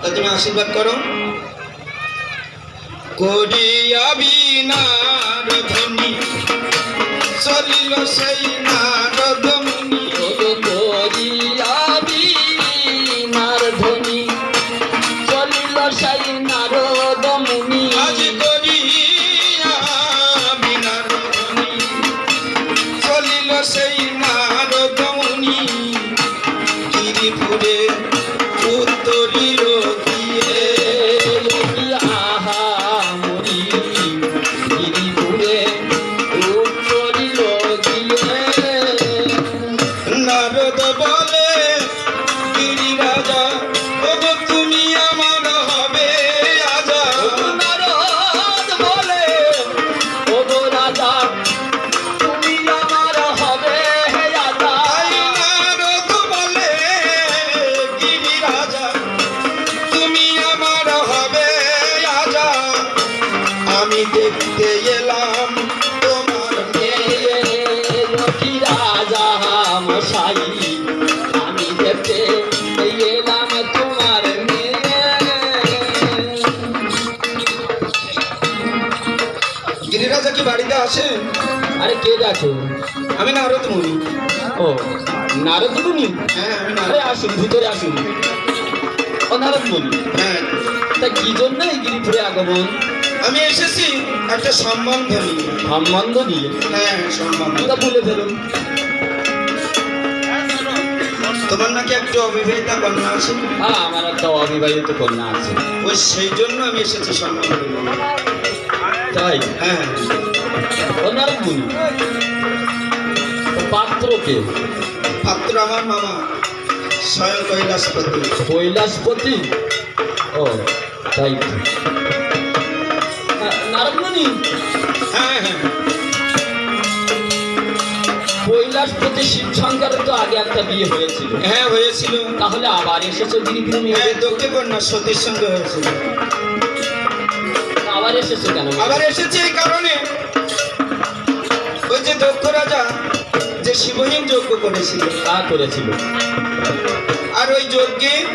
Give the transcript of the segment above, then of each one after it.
তা তুমি আশীর্বাদ করো। করিয়া বিনার ধ্বনি চলিল সেই নারদ ধ্বনি চলিল সাই নারদ মুনি। আজ করিয়া বিনার ধ্বনি চলিল সেই নারদ দেখতে এলাম। তোমার মেয়ে লক্ষ্মী রাজা মশাই। আমি দেখতে এলাম তোমার মেয়ে। গিরিরাজা কি বাড়িতে আসেন আরে কে দেখো? আমি নারদ মুনি ও নারদ মুনি হ্যাঁ আমি আরে আসুন ভিতরে আসুন। ও নারদ মুনি হ্যাঁ। তা কি জন্য এই গিরিপুরে আগমন? আমি এসেছি একটা সম্বন্ধ নিয়ে। সম্বন্ধ নিয়ে? হ্যাঁ সম্বন্ধ। তা বলে ফেলুন তোমার নাকি একটা অবিবাহিতা কন্যা আছে? হ্যাঁ আমার একটা অবিবাহিত কন্যা আছে। ওই সেই জন্য আমি এসেছি সম্বন্ধ নিয়ে। তাই? হ্যাঁ। মুনি তো পাত্রকে পাত্র আমার মামা স্বয়ং কৈলাসপতি। কৈলাসপতি? ও তাই তো। না- হ্যাঁ। হ্যাঁ কৈলাসপতি শিব শঙ্করের তো আগে একটা বিয়ে হয়েছিল। হ্যাঁ হয়েছিল। তাহলে আবার এসেছে গিরিগিরি হ্যাঁ দক্ষে কন্যা সতীর সঙ্গে হয়েছিল। আবার এসেছে কেন? আবার এসেছে এই কারণে। ওই যে দক্ষ রাজা যে শিবহীন যজ্ঞ করেছিল। তা করেছিল। আর ওই যজ্ঞে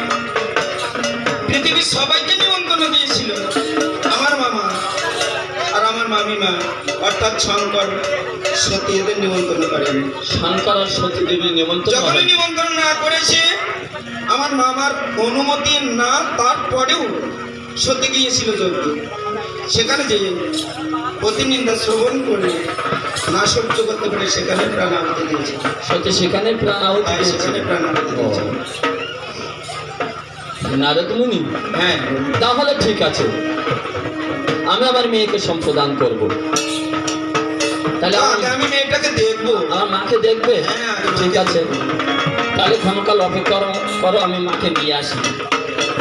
পৃথিবীর সবাইকে নিমন্ত্রণ দিয়েছিল। মামিমা অর্থাৎ শঙ্কর সতী এদের নিমন্ত্রণ করেনি শঙ্কর আর সতী দেবী নিমন্ত্রণ হবেন। নিমন্ত্রণ না করেছে আমার মামার অনুমতি না তারপরেও সত্যি গিয়েছিল যজ্ঞ। সেখানে যে প্রতিনিন্দা শ্রবণ করে না সহ্য করতে পারে সেখানে প্রাণ আহতি দিয়েছে। সতী সেখানে প্রাণ আহুতি দিয়েছে। সেখানে প্রাণ আহতি। দিয়েছে। নারদ মুনি? হ্যাঁ। তাহলে ঠিক আছে। আমি আমার মেয়েকে সম্প্রদান করব। তাহলে আমি- মেয়েটাকে দেখব। আমার মাকে দেখবে? হ্যাঁ, ঠিক আছে। তাহলে ক্ষণকাল অপেক্ষা করো আমি মাকে নিয়ে আসি।